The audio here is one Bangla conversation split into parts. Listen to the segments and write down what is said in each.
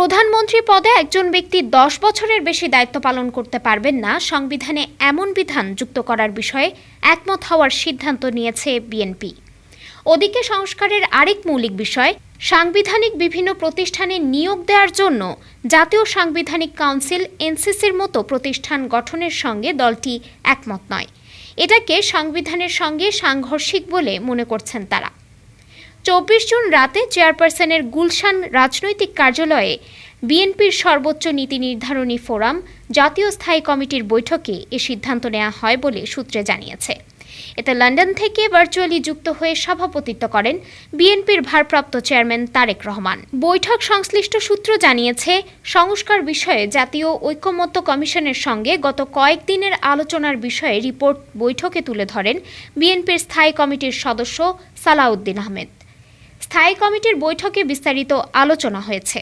প্রধানমন্ত্রী পদে একজন ব্যক্তি দশ বছরের বেশি দায়িত্ব পালন করতে পারবেন না, সংবিধানে এমন বিধান যুক্ত করার বিষয়ে একমত হওয়ার সিদ্ধান্ত নিয়েছে বিএনপি। ওদিকে সংস্কারের আরেক মৌলিক বিষয়, সাংবিধানিক বিভিন্ন প্রতিষ্ঠানে নিয়োগ দেওয়ার জন্য জাতীয় সাংবিধানিক কাউন্সিল এনসিসির মতো প্রতিষ্ঠান গঠনের সঙ্গে দলটি একমত নয়। এটাকে সংবিধানের সঙ্গে সাংঘর্ষিক বলে মনে করছেন তারা। চব্বিশ জুন রাতে চেয়ারপারসনের গুলশান রাজনৈতিক কার্যালয়ে বিএনপির সর্বোচ্চ নীতি নির্ধারণী ফোরাম, জাতীয় স্থায়ী কমিটির বৈঠকে এ সিদ্ধান্ত নেওয়া হয় বলে সূত্রে জানিয়েছে। এতে লন্ডন থেকে ভার্চুয়ালি যুক্ত হয়ে সভাপতিত্ব করেন বিএনপির ভারপ্রাপ্ত চেয়ারম্যান তারেক রহমান। বৈঠক সংশ্লিষ্ট সূত্র জানিয়েছে, সংস্কার বিষয়ে জাতীয় ঐকমত্য কমিশনের সঙ্গে গত কয়েকদিনের আলোচনার বিষয়ে রিপোর্ট বৈঠকে তুলে ধরেন বিএনপির স্থায়ী কমিটির সদস্য সালাউদ্দিন আহমেদ। স্থায়ী কমিটির বৈঠকে বিস্তারিত আলোচনা হয়েছে।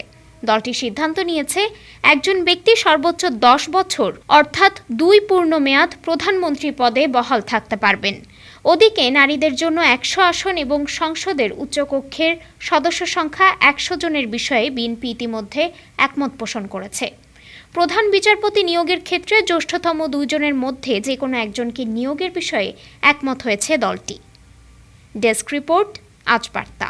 দলটি সিদ্ধান্ত নিয়েছে, একজন ব্যক্তি সর্বোচ্চ দশ বছর, অর্থাৎ দুই পূর্ণ মেয়াদ প্রধানমন্ত্রী পদে বহাল থাকতে পারবেন। ওদিকে নারীদের জন্য একশো আসন এবং সংসদের উচ্চকক্ষের সদস্য সংখ্যা একশো জনের বিষয়ে বিএনপি ইতিমধ্যে একমত পোষণ করেছে। প্রধান বিচারপতি নিয়োগের ক্ষেত্রে জ্যেষ্ঠতম দুইজনের মধ্যে যে কোনো একজনকে নিয়োগের বিষয়ে একমত হয়েছে দলটি। ডেস্ক রিপোর্ট, আজ বার্তা।